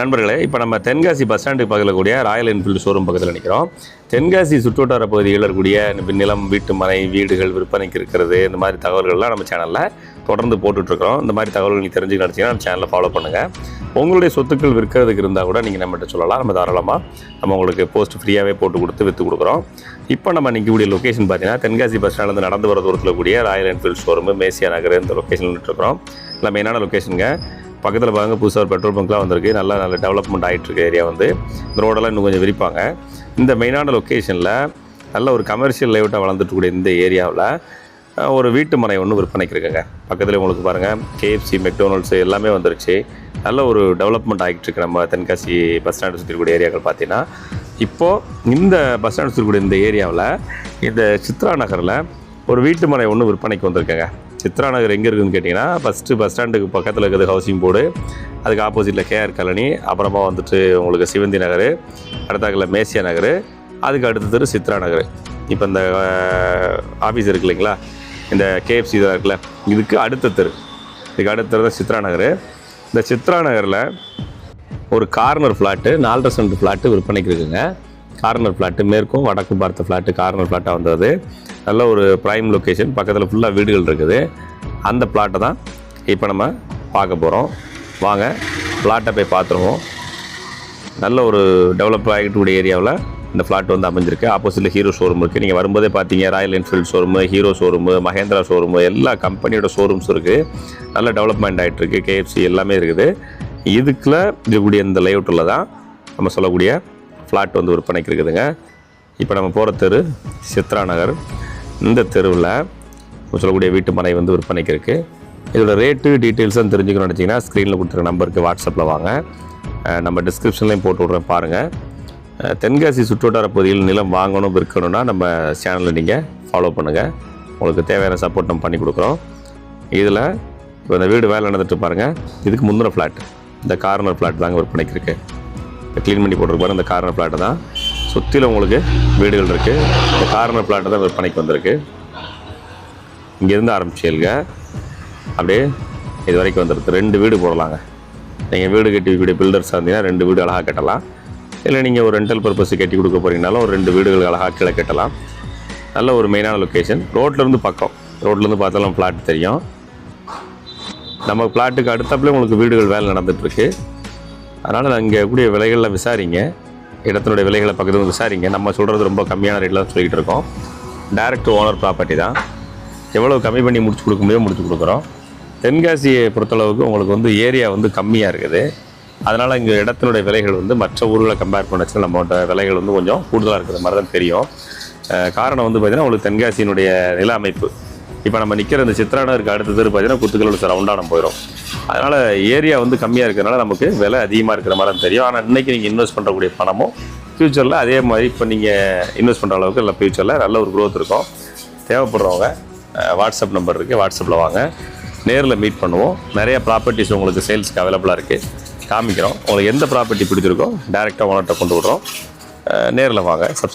நண்பர்களே இப்போ நம்ம தென்காசி பஸ் ஸ்டாண்டுக்கு பக்கத்தில் கூடிய ராயல் என்ஃபீல்டு ஷோரூம் பக்கத்தில் நிற்கிறோம் தென்காசி சுற்றுவட்டார பகுதிகளில் இருக்கக்கூடிய நிலம் வீட்டு மனை வீடுகள் விற்பனைக்கு இருக்கிறது இந்த மாதிரி தகவல்கள்லாம் நம்ம சேனலில் தொடர்ந்து போட்டுட்ருக்கோம் இந்த மாதிரி தகவல்கள் நீங்கள் தெரிஞ்சு நினச்சிங்கன்னா நம்ம சேனலை ஃபாலோ பண்ணுங்கள் உங்களுடைய சொத்துக்கள் விற்கிறதுக்கு இருந்தால் கூட நீங்கள் நம்மகிட்ட சொல்லலாம். நம்ம தாராளமாக நம்ம உங்களுக்கு போஸ்ட் ஃப்ரீயாகவே போட்டு கொடுத்து விற்று கொடுக்குறோம். இப்போ நம்ம நிற்கக்கூடிய லொக்கேஷன் பார்த்தீங்கன்னா தென்காசி பஸ் ஸ்டாண்ட்லேருந்து நடந்து வர தூரத்தில் கூடிய ராயல் என்ஃபீல்டு ஷோரூம் மேசியா நகர் இந்த லொக்கேஷனில் இருக்கிறோம் இல்லை மெயினான லொக்கேஷனுங்க பக்கத்தில் பாருங்க புதுசாக ஒரு பெட்ரோல் பங்க்லாம் வந்திருக்கு. நல்லா நல்ல டெவலப்மெண்ட் ஆகிட்டு இருக்க ஏரியா வந்து. இந்த ரோடெல்லாம் இன்னும் கொஞ்சம் விரிப்பாங்க. இந்த மெயினான லொக்கேஷனில் நல்ல ஒரு கமர்ஷியல் லேஅவுட்டாக வளர்ந்துட்டுக்கூடிய இந்த ஏரியாவில் ஒரு வீட்டு மனை ஒன்று விற்பனைக்கு இருக்குங்க. பக்கத்தில் உங்களுக்கு பாருங்கள் கேஎஃப்சி மெக்டோனல்ட்ஸ் எல்லாமே வந்துருச்சு. நல்ல ஒரு டெவலப்மெண்ட் ஆகிட்டு இருக்கு நம்ம தென்காசி பஸ் ஸ்டாண்டு சுற்றிக்கூடிய ஏரியாக்கள் பார்த்தீங்கன்னா இப்போது இந்த பஸ் ஸ்டாண்டு சுற்றி இருக்கக்கூடிய இந்த ஏரியாவில் இந்த சித்ரா நகரில் ஒரு வீட்டு மனை ஒன்று விற்பனைக்கு வந்திருக்கேங்க. சித்ரா நகர் எங்கே இருக்குதுன்னு கேட்டிங்கன்னா ஃபஸ்ட்டு பஸ் ஸ்டாண்டுக்கு பக்கத்தில் இருக்கிறது ஹவுசிங் போர்டு அதுக்கு ஆப்போசிட்டில் கேஆர் காலனி அப்புறமா வந்துட்டு உங்களுக்கு சிவந்தி நகர் அடுத்தாக்கில் மேசியா நகர் அதுக்கு அடுத்த தெரு சித்ரா நகர். இப்போ இந்த ஆஃபீஸ் இருக்கு இல்லைங்களா? இந்த கேஎஃப்சி இதாக இருக்குல்ல இதுக்கு அடுத்த தெரு. இதுக்கு அடுத்த தெரு தான் சித்ரா நகர். இந்த சித்ரா நகரில் ஒரு கார்னர் ஃப்ளாட்டு நாலரை சென்ட் ஃப்ளாட்டு விற்பனைக்கு இருக்குங்க. கார்னர் ஃப்ளாட்டு மேற்கும் வடக்கும் பார்த்த ஃப்ளாட்டு கார்னர் ஃப்ளாட்டாக வந்தது. நல்ல ஒரு ப்ரைம் லொக்கேஷன் பக்கத்தில் ஃபுல்லாக வீடுகள் இருக்குது. அந்த ஃப்ளாட்டை தான் இப்போ நம்ம பார்க்க போகிறோம் வாங்க ஃப்ளாட்டை போய் பார்த்துருவோம். நல்ல ஒரு டெவலப் ஆகிட்டுக்கூடிய ஏரியாவில் இந்த ஃப்ளாட் வந்து அமைஞ்சிருக்கு. ஆப்போசிட்டில் ஹீரோ ஷோரூம் இருக்குது நீங்கள் வரும்போதே பார்த்தீங்க Royal Enfield showroom Hero showroom Mahindra showroom எல்லா கம்பெனியோட ஷோரூம்ஸ் இருக்குது நல்ல டெவலப்மெண்ட் ஆகிட்டு இருக்குது கேஎஃப்சி எல்லாமே இருக்குது. இதுக்குள்ள இருக்கக்கூடிய இந்த லேஅவுட்டில் தான் நம்ம சொல்லக்கூடிய ஃப்ளாட் வந்து விற்பனைக்கு இருக்குதுங்க. இப்போ நம்ம போகிற தெரு சித்ரா நகர். இந்த தெருவில் சொல்லக்கூடிய வீட்டு மனை வந்து விற்பனைக்கு இருக்குது இதோட ரேட்டு டீட்டெயில்ஸும் தெரிஞ்சுக்கணும்னு நினச்சிங்கன்னா ஸ்க்ரீனில் கொடுத்துருக்க நம்பருக்கு வாட்ஸ்அப்பில் வாங்க. நம்ம டிஸ்கிரிப்ஷன்லையும் போட்டு விட்றேன் பாருங்கள் தென்காசி சுற்றுவட்டார பகுதியில் நிலம் வாங்கணும் விற்கணும்னா நம்ம சேனலில் நீங்கள் ஃபாலோ பண்ணுங்கள் உங்களுக்கு தேவையான சப்போர்ட் நம்ம பண்ணி கொடுக்குறோம். இதில் இப்போ இந்த வீடு வேலை நடந்துட்டு பாருங்கள் இதுக்கு முந்தின ஃப்ளாட் இந்த கார்னர் ஃப்ளாட் தாங்க விற்பனைக்கு இருக்குது க்ளீன் பண்ணி போட்டிருக்கு அந்த கார்னர் ஃப்ளாட்டு தான். சுற்றிலும் உங்களுக்கு வீடுகள் இருக்குது இந்த கார்னர் ஃப்ளாட்டு தான் விற்பனைக்கு வந்திருக்கு. இங்கேருந்து ஆரம்பிச்சேலுங்க அப்படியே இது வரைக்கும் வந்துடுது ரெண்டு வீடு போடலாங்க. நீங்கள் வீடு கட்டி கூடிய பில்டர்ஸ் இருந்தீங்கன்னா ரெண்டு வீடு அழகாக கட்டலாம். இல்லை நீங்கள் ஒரு ரெண்டல் பர்பஸ் கட்டி கொடுக்க போகிறீங்கனாலும் ஒரு ரெண்டு வீடுகள் அழகாக கீழே கட்டலாம். நல்ல ஒரு மெயினான லொக்கேஷன் ரோட்லேருந்து பக்கம். ரோட்லேருந்து பார்த்தாலும் ஃப்ளாட் தெரியும். நம்ம ஃப்ளாட்டுக்கு அடுத்தாப்புல உங்களுக்கு வீடுகள் வேலை நடந்துகிட்ருக்கு அதனால் இங்கே கூடிய விலைகளில் விசாரிங்க. இடத்தினுடைய விலைகளை பக்கத்தில் விசாரிங்க. நம்ம சொல்கிறது ரொம்ப கம்மியான ரேட்டில் தான் சொல்லிகிட்டு இருக்கோம். டைரக்ட் ஓனர் ப்ராப்பர்ட்டி தான். எவ்வளோ கம்மி பண்ணி முடிச்சு கொடுக்க முடியும் முடிச்சு கொடுக்குறோம். தென்காசியை பொறுத்தளவுக்கு உங்களுக்கு வந்து ஏரியா வந்து கம்மியாக இருக்குது. அதனால் இங்கே இடத்தினுடைய விலைகள் வந்து மற்ற ஊர்களை கம்பேர் பண்ணச்சு நம்மளோட விலைகள் வந்து கொஞ்சம் கூடுதலாக இருக்கிற மாதிரி தான் தெரியும். காரணம் வந்து பார்த்திங்கன்னா உங்களுக்கு தென்காசியினுடைய நில அமைப்பு. இப்போ நம்ம நிற்கிற இந்த சித்திரானருக்கு அடுத்த தெரு பார்த்தீங்கன்னா குத்துக்களோட ரவுண்டானம் போயிடும் அதனால் ஏரியா வந்து கம்மியாக இருக்கிறனால நமக்கு விலை அதிகமாக இருக்கிற மாதிரி தான் தெரியும். ஆனால் இன்றைக்கி நீங்கள் இன்வெஸ்ட் பண்ணுறக்கூடிய பணமும் ஃப்யூச்சரில் அதே மாதிரி இப்போ நீங்கள் இன்வெஸ்ட் பண்ணுற அளவுக்கு இல்லை ஃப்யூச்சரில் நல்ல ஒரு க்ரோத் இருக்கும். தேவைப்படுறவங்க வாட்ஸ்அப் நம்பர் இருக்குது வாட்ஸ்அப்பில் வாங்க. நேரில் மீட் பண்ணுவோம். நிறைய ப்ராப்பர்ட்டிஸ் உங்களுக்கு சேல்ஸ்க்கு அவைலபிளாக இருக்குது காமிக்கிறோம். உங்களுக்கு எந்த ப்ராப்பர்ட்டி பிடிச்சிருக்கோ டேரெக்டாக ஓனர்கிட்ட கொண்டு விடுறோம். நேரில் வாங்க. சப்ஸ்கிரைப்